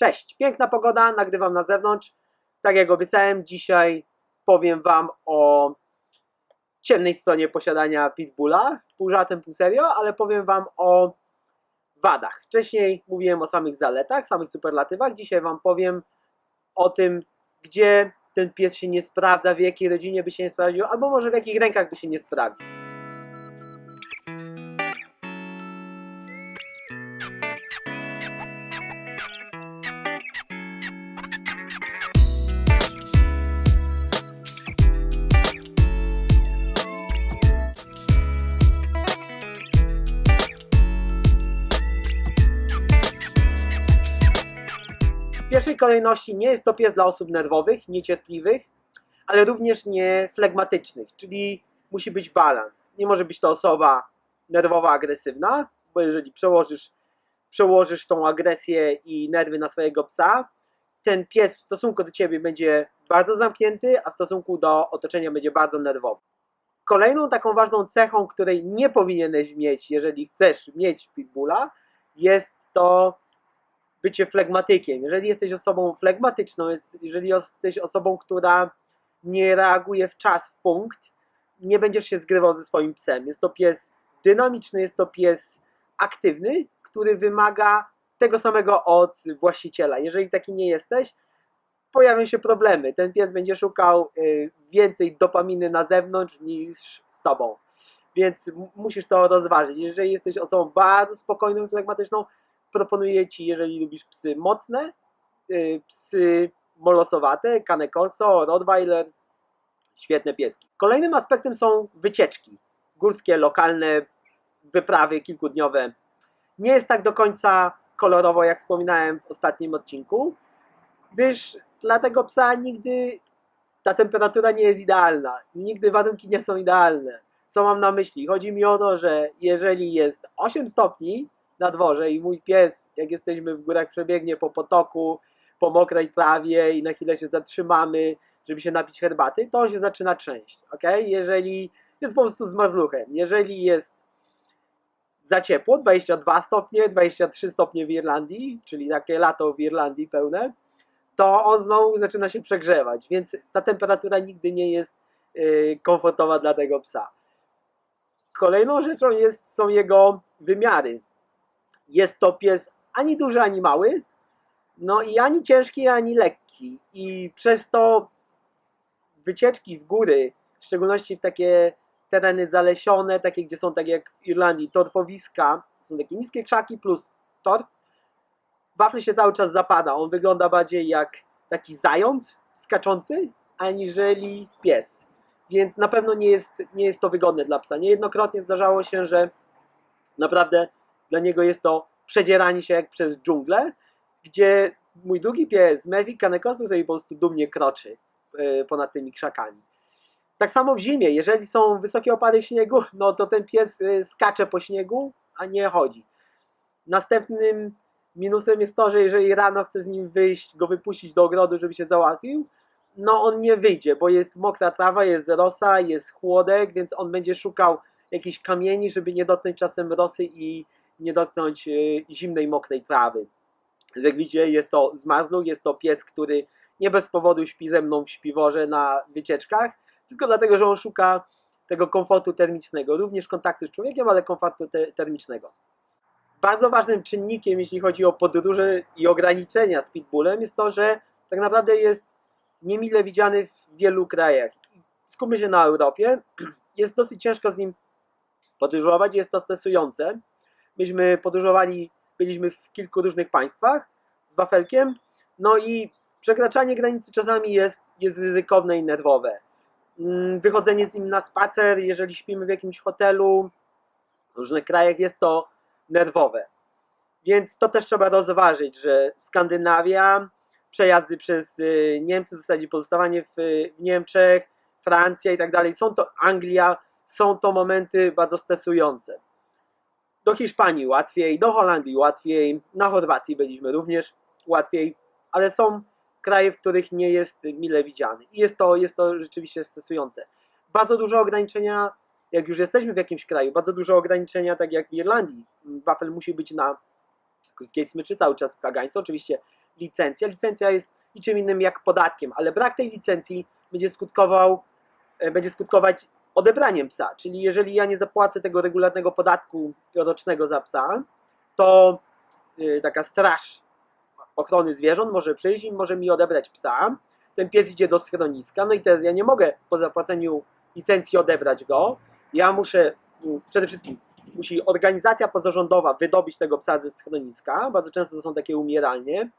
Cześć, piękna pogoda, nagrywam na zewnątrz. Tak jak obiecałem, dzisiaj powiem Wam o ciemnej stronie posiadania Pitbulla. Pół żartem, pół serio, ale powiem Wam o wadach. Wcześniej mówiłem o samych zaletach, samych superlatywach. Dzisiaj Wam powiem o tym, gdzie ten pies się nie sprawdza, w jakiej rodzinie by się nie sprawdził, albo może w jakich rękach by się nie sprawdził. Pierwszej kolejności nie jest to pies dla osób nerwowych, niecierpliwych, ale również nie flegmatycznych, czyli musi być balans. Nie może być to osoba nerwowa, agresywna, bo jeżeli przełożysz, przełożysz tą agresję i nerwy na swojego psa, ten pies w stosunku do ciebie będzie bardzo zamknięty, a w stosunku do otoczenia będzie bardzo nerwowy. Kolejną taką ważną cechą, której nie powinieneś mieć, jeżeli chcesz mieć pitbulla, jest to bycie flegmatykiem. Jeżeli jesteś osobą flegmatyczną, jest, jeżeli jesteś osobą, która nie reaguje w czas, w punkt, nie będziesz się zgrywał ze swoim psem. Jest to pies dynamiczny, jest to pies aktywny, który wymaga tego samego od właściciela. Jeżeli taki nie jesteś, pojawią się problemy. Ten pies będzie szukał y, więcej dopaminy na zewnątrz niż z tobą. Więc musisz to rozważyć. Jeżeli jesteś osobą bardzo spokojną i flegmatyczną, proponuję Ci, jeżeli lubisz psy mocne, y, psy molosowate, kanekoso, rottweiler, świetne pieski. Kolejnym aspektem są wycieczki. Górskie, lokalne, wyprawy kilkudniowe. Nie jest tak do końca kolorowo, jak wspominałem w ostatnim odcinku, gdyż dla tego psa nigdy ta temperatura nie jest idealna. Nigdy warunki nie są idealne. Co mam na myśli? Chodzi mi o to, że jeżeli jest 8 stopni, na dworze i mój pies, jak jesteśmy w górach, przebiegnie po potoku, po mokrej trawie i na chwilę się zatrzymamy, żeby się napić herbaty, to on się zaczyna trzęść, ok? Jeżeli jest po prostu zmazluchem, jeżeli jest za ciepło, 22 stopnie, 23 stopnie w Irlandii, czyli takie lato w Irlandii pełne, to on znowu zaczyna się przegrzewać, więc ta temperatura nigdy nie jest yy, komfortowa dla tego psa. Kolejną rzeczą jest, są jego wymiary jest to pies ani duży, ani mały, no i ani ciężki, ani lekki. I przez to wycieczki w góry, w szczególności w takie tereny zalesione, takie gdzie są tak jak w Irlandii, torfowiska, są takie niskie krzaki plus torf, wafel się cały czas zapada. On wygląda bardziej jak taki zając skaczący, aniżeli pies. Więc na pewno nie jest, nie jest to wygodne dla psa. Niejednokrotnie zdarzało się, że naprawdę dla niego jest to przedzieranie się jak przez dżunglę, gdzie mój drugi pies, Mewi Kanekosu, sobie po prostu dumnie kroczy e, ponad tymi krzakami. Tak samo w zimie, jeżeli są wysokie opady śniegu, no to ten pies e, skacze po śniegu, a nie chodzi. Następnym minusem jest to, że jeżeli rano chce z nim wyjść, go wypuścić do ogrodu, żeby się załatwił, no on nie wyjdzie, bo jest mokra trawa, jest rosa, jest chłodek, więc on będzie szukał jakichś kamieni, żeby nie dotknąć czasem rosy i nie dotknąć e, zimnej, mokrej trawy. Widzicie, jest to zmarzluch, jest to pies, który nie bez powodu śpi ze mną w śpiworze na wycieczkach, tylko dlatego, że on szuka tego komfortu termicznego, również kontaktu z człowiekiem, ale komfortu te termicznego. Bardzo ważnym czynnikiem, jeśli chodzi o podróże i ograniczenia z pitbullem, jest to, że tak naprawdę jest niemile widziany w wielu krajach. Skupmy się na Europie. Jest dosyć ciężko z nim podróżować, jest to stresujące. Myśmy podróżowali, byliśmy w kilku różnych państwach z wafelkiem, no i przekraczanie granicy czasami jest, jest ryzykowne i nerwowe. Mm, Wychodzenie z nim na spacer, jeżeli śpimy w jakimś hotelu, w różnych krajach jest to nerwowe. Więc to też trzeba rozważyć, że Skandynawia, przejazdy przez y, Niemcy, w zasadzie pozostawanie w, Niemczech, Francja i tak dalej, są to Anglia, są to momenty bardzo stresujące do Hiszpanii łatwiej, do Holandii łatwiej, na Chorwacji byliśmy również łatwiej, ale są kraje, w których nie jest mile widziany. I jest to, jest to rzeczywiście stresujące. Bardzo duże ograniczenia, jak już jesteśmy w jakimś kraju, bardzo duże ograniczenia, tak jak w Irlandii. Wafel musi być na krótkiej smyczy cały czas w kagańcu. Oczywiście licencja. Licencja jest niczym innym jak podatkiem, ale brak tej licencji będzie skutkował, e, będzie skutkować odebraniem psa. Czyli jeżeli ja nie zapłacę tego regularnego podatku rocznego za psa, to y, taka straż ochrony zwierząt może przyjść i może mi odebrać psa. Ten pies idzie do schroniska, no i teraz ja nie mogę po zapłaceniu licencji odebrać go. Ja muszę mm, przede wszystkim musi organizacja pozarządowa wydobyć tego psa ze schroniska. Bardzo często to są takie umieralnie.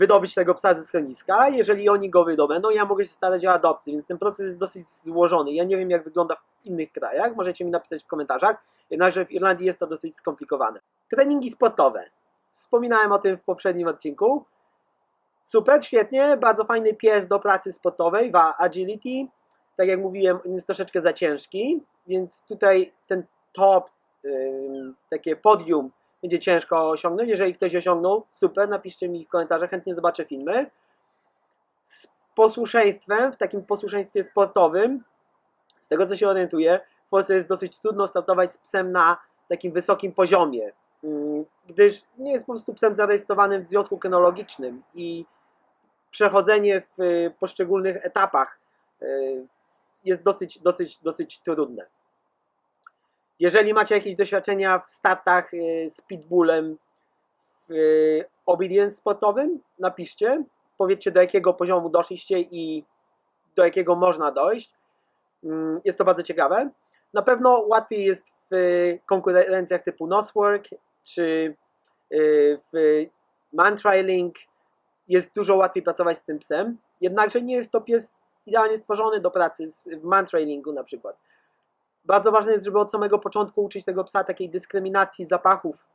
Wydobyć tego psa ze schroniska. Jeżeli oni go wydobędą, ja mogę się starać o adopcję, więc ten proces jest dosyć złożony. Ja nie wiem, jak wygląda w innych krajach. Możecie mi napisać w komentarzach. Jednakże w Irlandii jest to dosyć skomplikowane. Treningi sportowe. Wspominałem o tym w poprzednim odcinku. Super, świetnie, bardzo fajny pies do pracy sportowej, wa agility. Tak jak mówiłem, jest troszeczkę za ciężki, więc tutaj ten top, takie podium będzie ciężko osiągnąć. Jeżeli ktoś osiągnął, super, napiszcie mi w komentarzach, chętnie zobaczę filmy. Z posłuszeństwem, w takim posłuszeństwie sportowym, z tego co się orientuję, w Polsce jest dosyć trudno startować z psem na takim wysokim poziomie, ym, gdyż nie jest po prostu psem zarejestrowanym w związku kynologicznym i przechodzenie w poszczególnych etapach y, jest dosyć, dosyć, dosyć trudne. Jeżeli macie jakieś doświadczenia w startach y, z pitbullem w y, obedience sportowym, napiszcie. Powiedzcie do jakiego poziomu doszliście i do jakiego można dojść. Mm, Jest to bardzo ciekawe. Na pewno łatwiej jest w konkurencjach typu Noswork czy y, w Mantrailing. Jest dużo łatwiej pracować z tym psem. Jednakże nie jest to pies idealnie stworzony do pracy w mantrailingu na przykład. Bardzo ważne jest, żeby od samego początku uczyć tego psa takiej dyskryminacji zapachów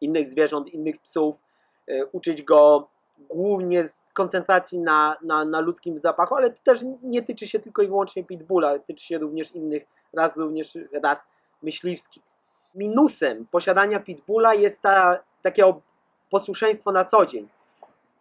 innych zwierząt, innych psów, y, uczyć go głównie z koncentracji na, na, na ludzkim zapachu, ale to też nie tyczy się tylko i wyłącznie pitbulla, tyczy się również innych ras, również ras myśliwskich. Minusem posiadania pitbulla jest ta, takie posłuszeństwo na co dzień.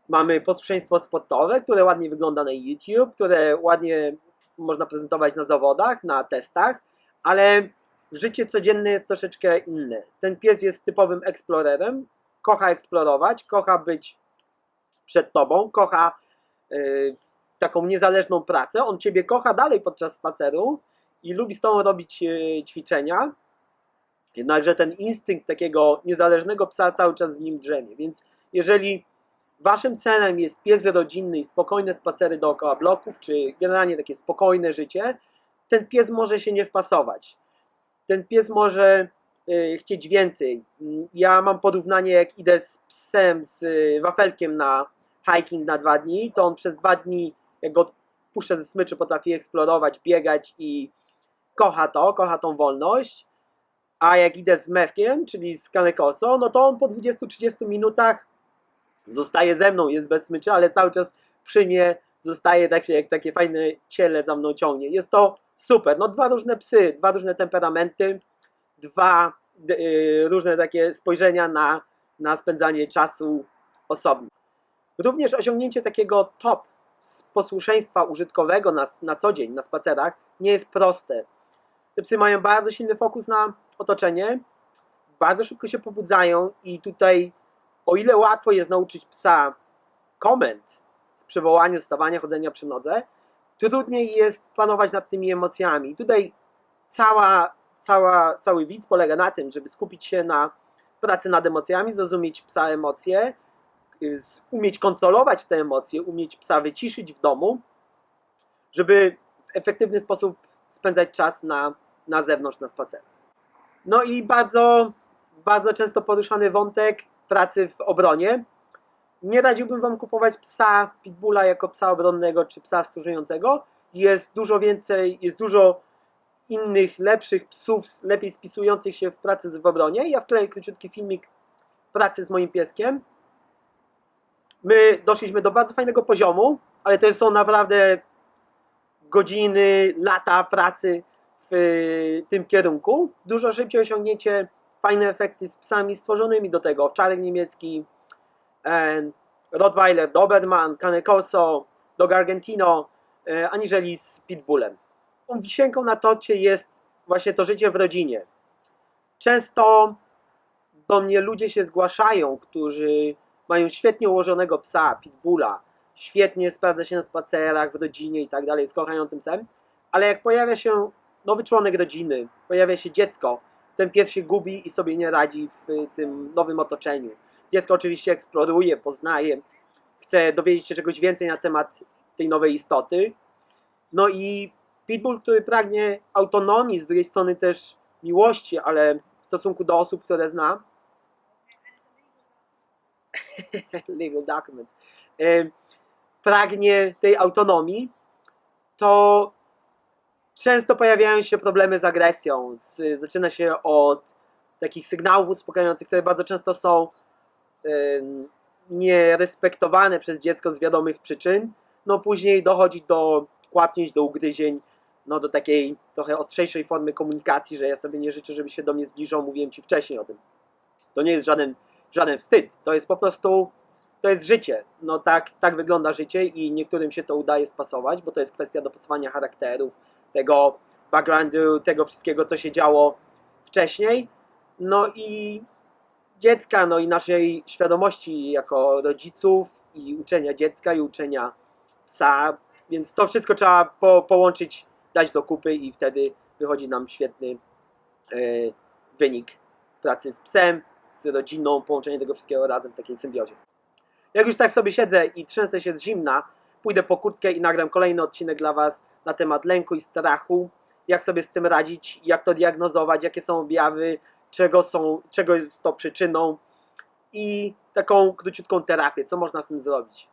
Mamy posłuszeństwo sportowe, które ładnie wygląda na YouTube, które ładnie można prezentować na zawodach, na testach, ale życie codzienne jest troszeczkę inne. Ten pies jest typowym eksplorerem, kocha eksplorować, kocha być przed tobą, kocha y, taką niezależną pracę. On ciebie kocha dalej podczas spaceru i lubi z tobą robić y, ćwiczenia. Jednakże ten instynkt takiego niezależnego psa cały czas w nim drzemie. Więc jeżeli waszym celem jest pies rodzinny i spokojne spacery dookoła bloków, czy generalnie takie spokojne życie, ten pies może się nie wpasować. Ten pies może y, chcieć więcej. Ja mam porównanie, jak idę z psem, z wafelkiem na hiking na dwa dni, to on przez dwa dni, jak go puszczę ze smyczy, potrafi eksplorować, biegać i kocha to, kocha tą wolność. A jak idę z mewkiem, czyli z kanekoso, no to on po 20-30 minutach zostaje ze mną, jest bez smyczy, ale cały czas przy mnie zostaje tak się, jak takie fajne ciele za mną ciągnie. Jest to super. No dwa różne psy, dwa różne temperamenty, dwa d- y, różne takie spojrzenia na, na spędzanie czasu osobno. Również osiągnięcie takiego top z posłuszeństwa użytkowego na, na co dzień, na spacerach, nie jest proste. Te psy mają bardzo silny fokus na otoczenie, bardzo szybko się pobudzają i tutaj o ile łatwo jest nauczyć psa komend z przywołania, stawania, chodzenia przy nodze, trudniej jest panować nad tymi emocjami. Tutaj cała, cała, cały widz polega na tym, żeby skupić się na pracy nad emocjami, zrozumieć psa emocje, umieć kontrolować te emocje, umieć psa wyciszyć w domu, żeby w efektywny sposób spędzać czas na, na zewnątrz, na spacerach. No i bardzo, bardzo często poruszany wątek pracy w obronie. Nie radziłbym Wam kupować psa pitbulla jako psa obronnego czy psa służącego. Jest dużo więcej, jest dużo innych, lepszych psów, lepiej spisujących się w pracy w obronie. Ja wkleję króciutki filmik pracy z moim pieskiem. My doszliśmy do bardzo fajnego poziomu, ale to są naprawdę godziny, lata pracy w y, tym kierunku. Dużo szybciej osiągniecie fajne efekty z psami stworzonymi do tego. Owczarek niemiecki, e, Rottweiler, Doberman, Cane Corso, Dog Argentino, e, aniżeli z Pitbullem. Tą wisienką na torcie jest właśnie to życie w rodzinie. Często do mnie ludzie się zgłaszają, którzy mają świetnie ułożonego psa, pitbulla, świetnie sprawdza się na spacerach, w rodzinie i tak dalej, z kochającym psem, ale jak pojawia się nowy członek rodziny, pojawia się dziecko, ten pies się gubi i sobie nie radzi w tym nowym otoczeniu. Dziecko oczywiście eksploruje, poznaje, chce dowiedzieć się czegoś więcej na temat tej nowej istoty. No i Pitbull, który pragnie autonomii, z drugiej strony też miłości, ale w stosunku do osób, które zna, legal document, em, pragnie tej autonomii, to często pojawiają się problemy z agresją. Zaczyna się od takich sygnałów uspokajających, które bardzo często są nierespektowane przez dziecko z wiadomych przyczyn. No później dochodzi do kłapnięć, do ugryzień, no do takiej trochę ostrzejszej formy komunikacji, że ja sobie nie życzę, żeby się do mnie zbliżał, mówiłem Ci wcześniej o tym. To nie jest żaden, żaden wstyd, to jest po prostu, to jest życie. No tak, tak wygląda życie i niektórym się to udaje spasować, bo to jest kwestia dopasowania charakterów, tego backgroundu, tego wszystkiego, co się działo wcześniej. No i dziecka, no i naszej świadomości jako rodziców i uczenia dziecka i uczenia psa, więc to wszystko trzeba po, połączyć, dać do kupy i wtedy wychodzi nam świetny e, wynik pracy z psem, z rodziną, połączenie tego wszystkiego razem w takiej symbiozie. Jak już tak sobie siedzę i trzęsę się z zimna, pójdę po kurtkę i nagram kolejny odcinek dla Was na temat lęku i strachu, jak sobie z tym radzić, jak to diagnozować, jakie są objawy, czego, są, czego jest to przyczyną i taką króciutką terapię, co można z tym zrobić.